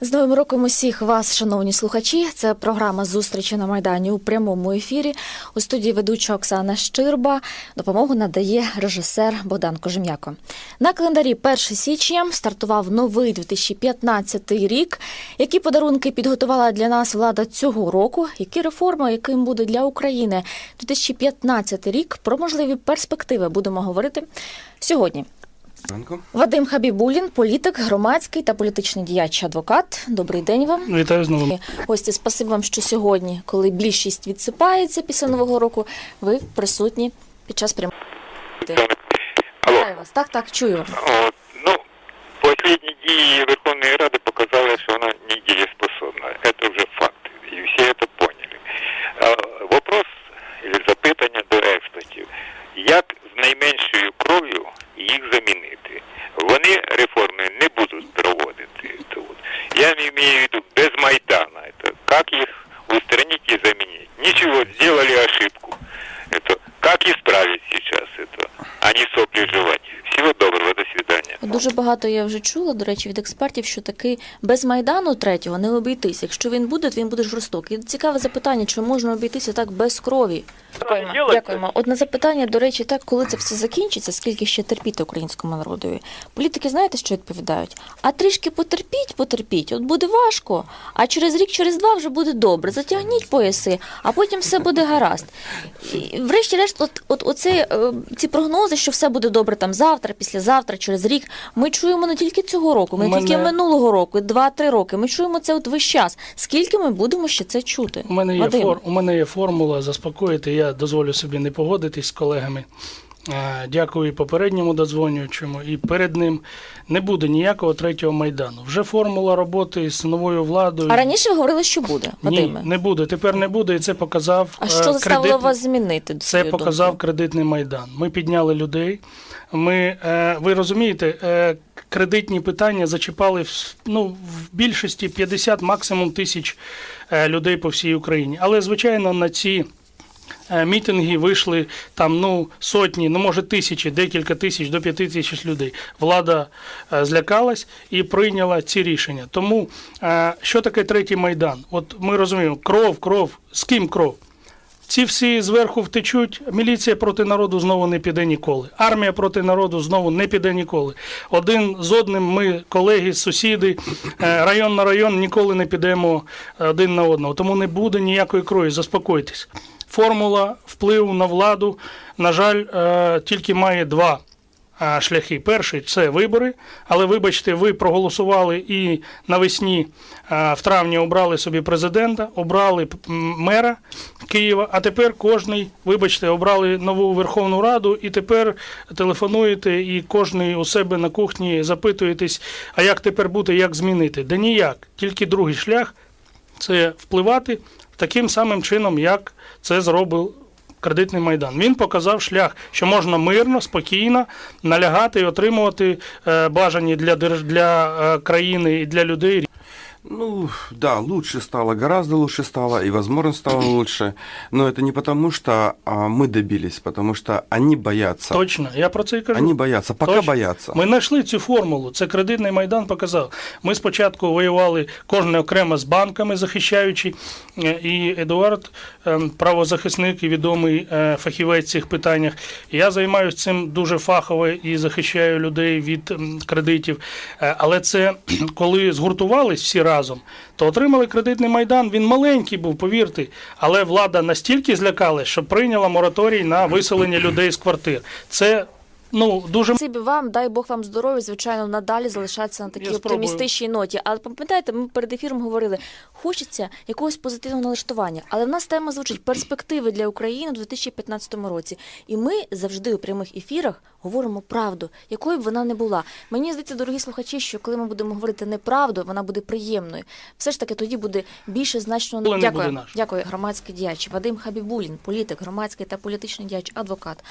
З новим роком усіх вас, шановні слухачі. Це програма зустрічі на майдані у прямому ефірі. У студії ведуча Оксана Щирба. Допомогу надає режисер Богдан Кожем'яко. На календарі 1 січня стартував новий 2015 рік. Які подарунки підготувала для нас влада цього року? Які реформи, яким буде для України 2015 рік? Про можливі перспективи будемо говорити сьогодні. Ранку. Вадим Хабібулін, політик, громадський та політичний діяч, адвокат. Добрий день вам. Вітаю знову. Гості, спасибі вам, що сьогодні, коли більшість відсипається після нового року, ви присутні під час прямої. Алло. Вітаю вас. Так, так, чую. От, ну, последние дії Верховної Ради показали, що вона не дееспособна. Это вже факт. І всі це поняли. А, вопрос или запитання до експертів. Як з найменшою кров'ю їх замінити? Вони реформи не будуть проводити. Це от. Я имею в виду без Майдана. Это как их устранить и заменить? Ничего, сделали ошибку. Это как исправить сейчас это, а не сопли жевать. Дуже багато я вже чула, до речі, від експертів, що таки без майдану третього не обійтись. Якщо він буде, то він буде жорстокий. Цікаве запитання, чи можна обійтися так без крові? Дякуємо. Дякуємо. Одне запитання, до речі, так, коли це все закінчиться, скільки ще терпіти українському народові? Політики знаєте, що відповідають? А трішки потерпіть, потерпіть, от буде важко, а через рік, через два вже буде добре. Затягніть пояси, а потім все буде гаразд. Врешті-решт, от, от оце, е, ці прогнози, що все буде добре там завтра, післязавтра, через рік, ми чуємо не тільки цього року, не мене- тільки минулого року, два-три роки. Ми чуємо це от весь час. Скільки ми будемо ще це чути? У мене є фор, у мене є формула заспокоїти. Я дозволю собі не погодитись з колегами. Е, Дякую і попередньому додзвонюючому, і перед ним не буде ніякого третього майдану. Вже формула роботи з новою владою. А раніше ви говорили, що буде, Ні, не буде. Тепер не буде, і це показав А е, що заставило кредит- вас змінити? Це показав кредитний майдан. Ми підняли людей. Ми, е, ви розумієте, е, кредитні питання зачіпали ну, в більшості 50 максимум тисяч е, людей по всій Україні. Але, звичайно, на ці мітинги вийшли там ну, сотні, ну може тисячі, декілька тисяч до п'яти тисяч людей. Влада злякалась і прийняла ці рішення. Тому що таке третій майдан? От ми розуміємо, кров, кров, з ким кров? Ці всі зверху втечуть. Міліція проти народу знову не піде ніколи. Армія проти народу знову не піде ніколи. Один з одним ми, колеги, сусіди, е, район на район ніколи не підемо один на одного. Тому не буде ніякої крові. Заспокойтесь. Формула впливу на владу, на жаль, е, тільки має два шляхи. Перший це вибори, але вибачте, ви проголосували і навесні в травні обрали собі президента, обрали мера Києва, а тепер кожний, вибачте, обрали нову Верховну Раду, і тепер телефонуєте, і кожний у себе на кухні запитуєтесь, а як тепер бути, як змінити? Да ніяк, тільки другий шлях це впливати таким самим чином, як це зробив кредитний майдан. Він показав шлях, що можна мирно, спокійно налягати і отримувати е, бажані для держ... для е, країни і для людей. Ну, да, лучше стало, гораздо лучше стало, и возможно стало лучше. Но это не потому, что а, мы добились, потому что они боятся. Точно, я про це і кажу. Они боятся, пока Точно. боятся. Ми знайшли цю формулу. Це кредитний майдан показав. Ми спочатку воювали кожен окремо з банками, захищаючи. е, І Едуард, е, правозахисник і відомий е, фахівець в цих питаннях. Я займаюся цим дуже фахово і захищаю людей від кредитів. Е, Але це коли згуртувались всі разом, то отримали кредитний майдан. Він маленький був, повірте. Але влада настільки злякалась, що прийняла мораторій на виселення людей з квартир. Це ну дуже Спасибі вам, дай Бог вам здоров'я, звичайно, надалі залишатися на такій Я спробую. оптимістичній ноті. Але пам'ятаєте, ми перед ефіром говорили, хочеться якогось позитивного налаштування. Але в нас тема звучить перспективи для України у 2015 році. І ми завжди у прямих ефірах говоримо правду, якою б вона не була. Мені здається, дорогі слухачі, що коли ми будемо говорити неправду, вона буде приємною. Все ж таки тоді буде більше значно Коли не Дякую. буде наш. Дякую, громадський діяч. Вадим Хабібулін, політик, громадський та політичний діяч, адвокат.